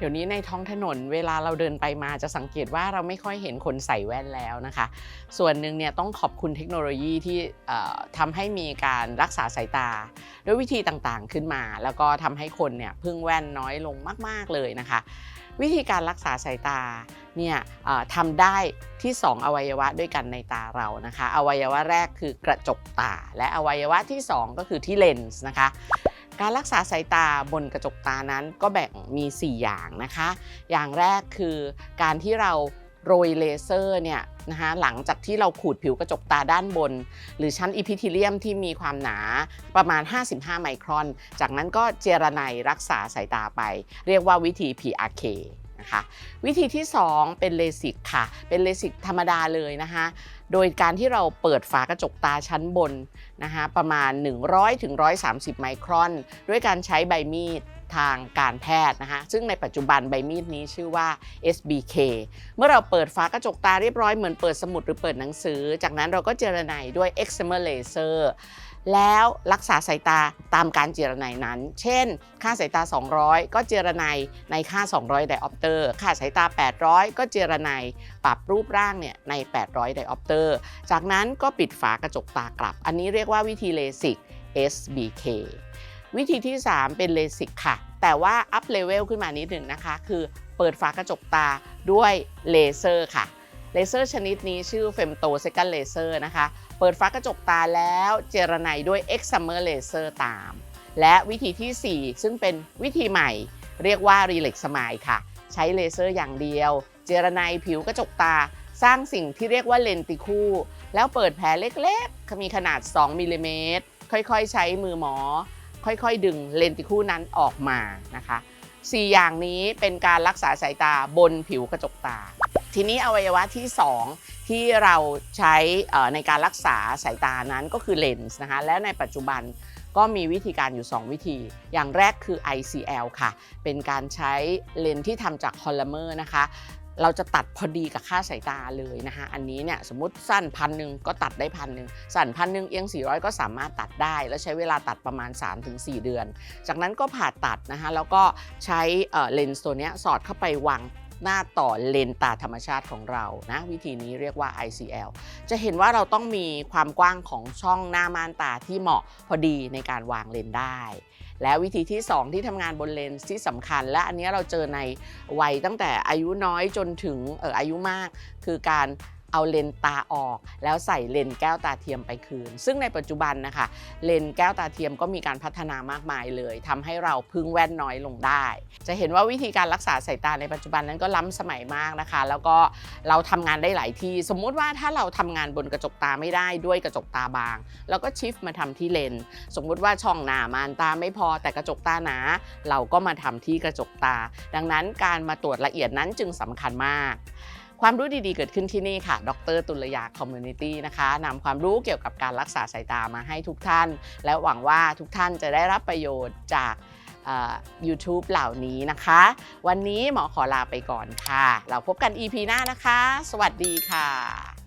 เดี๋ยวนี้ในท้องถนนเวลาเราเดินไปมาจะสังเกตว่าเราไม่ค่อยเห็นคนใส่แว่นแล้วนะคะ ส่วนหนึ่งเนี่ยต้องขอบคุณเทคโนโลยีที่ทำให้มีการรักษาสายตา ด้วยวิธีต่างๆขึ้นมา แล้วก็ทำให้คนเนี่ยพึ่งแว่นน้อยลงมาก ๆเลยนะคะ วิธีการรักษาสายตาเนี่ยทำได้ที่ 2 อวัยวะด้วยกันในตาเรานะคะ อวัยวะแรกคือกระจกตา และอวัยวะที่ 2 ก็คือที่เลนส์นะคะการรักษาสายตาบนกระจกตานั้นก็แบ่งมี 4 อย่างนะคะ อย่างแรกคือการที่เรา โรยเลเซอร์เนี่ยนะคะหลังจากที่เราขูดผิวกระจกตาด้านบน หรือชั้นอีพิทิเลียมที่มีความหนาประมาณ 55 ไมครอน จากนั้นก็เจรไนรักษาสายตาไป เรียกว่าวิธี PRK นะคะวิธีที่ 2 เป็นเลสิกค่ะ เป็นเลสิกธรรมดาเลยนะคะโดยการที่เราเปิดฝากระจกตาชั้นบนนะคะประมาณ 100ถึง130ไมครอน ด้วยการใช้ใบมีดทางการแพทย์นะคะซึ่งในปัจจุบันใบมีดนี้ชื่อว่า SBK เมื่อเราเปิดฝากระจกตาเรียบร้อยเหมือนเปิดสมุดหรือเปิดหนังสือ จากนั้นเราก็เจรไนด้วย excimer laser แล้วรักษาสายตาตามการเจรไนนั้น เช่น ค่าสายตา 200 ก็เจรไนในค่า 200 ไดออปเตอร์ ค่าสายตา 800 ก็เจรไนปรับรูปร่างเนี่ยใน 800 ไดออปเตอร์ จากนั้นก็ปิดฝากระจกตากลับ อันนี้เรียกว่าวิธีเลสิก SBK วิธีที่ 3 เป็นเลสิกค่ะ แต่ว่าอัพเลเวลขึ้นมานิดหนึ่งนะคะ คือเปิดฝากระจกตาด้วยเลเซอร์ค่ะ เลเซอร์ชนิดนี้ชื่อเฟมโตเซกันเลเซอร์นะคะ เปิดฝากระจกตาแล้วเจรไนด้วยเอ็กซัมเมอร์เลเซอร์ตาม และวิธีที่ 4 ซึ่งเป็นวิธีใหม่ เรียกว่ารีเล็กสมายค่ะ ใช้เลเซอร์อย่างเดียว เจรไนผิวกระจกตา สร้างสิ่งที่เรียกว่าเลนติคูแล้วเปิดแผลเล็กๆ มีขนาด 2มิลลิเมตรค่อยๆ ใช้มือหมอ ค่อยๆ ดึงเลนติคูนั้นออกมานะคะ 4 อย่างนี้เป็นการรักษาสายตาบนผิวกระจกตา ทีนี้อวัยวะที่ 2 ที่เราใช้ในการรักษาสายตานั้นก็คือเลนส์นะคะและในปัจจุบันก็มีวิธีการอยู่ 2 วิธี อย่างแรกคือ ICL ค่ะ เป็นการใช้เลนส์ที่ทำจากพอลิเมอร์นะคะเราจะตัดพอดีกับค่าสายตาเลยนะคะ อันนี้เนี่ยสมมติสั้นพันหนึ่งก็ตัดได้พันหนึ่งสั้นพันหนึ่งเอียง 400 ก็สามารถตัดได้ แล้วใช้เวลาตัดประมาณ 3-4 เดือน จากนั้นก็ผ่าตัดนะคะแล้วก็ใช้เลนส์ตัวนี้สอดเข้าไปวาง หน้าต่อเลนตาธรรมชาติของเรานะวิธีนี้เรียกว่า ICL จะเห็นว่าเราต้องมีความกว้างของช่องหน้าม่านตาที่เหมาะพอดีในการวางเลนได้และวิธีที่ 2 ที่ทำงานบนเลนส์ที่สำคัญ และอันนี้เราเจอในวัยตั้งแต่อายุน้อยจนถึงอออายุมาก คือการ เอาเลนตาออก แล้วใส่เลนแก้วตาเทียมไปคืน ซึ่งในปัจจุบันนะคะ เลนแก้วตาเทียมก็มีการพัฒนามากมายเลยทำให้เราพึ่งแว่นน้อยลงได้ จะเห็นว่าวิธีการรักษาสายตาในปัจจุบันนั้นก็ล้ำสมัยมากนะคะ แล้วก็เราทำงานได้หลายที่ สมมุติว่าถ้าเราทำงานบนกระจกตาไม่ได้ด้วยกระจกตาบางเราก็ชิฟมาทำที่เลน สมมุติว่าช่องหน้ามานตาไม่พอแต่กระจกตาหนา เราก็มาทำที่กระจกตา ดังนั้นการมาตรวจละเอียดนั้นจึงสำคัญมาก ความรู้ดีๆเกิดขึ้นที่นี่ค่ะ ดรตุลยาคอมมูนิตี้นะคะนำความรู้เกี่ยวกับการรักษาสายตามาให้ทุกท่าน และหวังว่าทุกท่านจะได้รับประโยชน์จาก YouTube เหล่านี้นะคะ วันนี้หมอขอลาไปก่อนค่ะ เราพบกัน EP หน้านะคะ สวัสดีค่ะ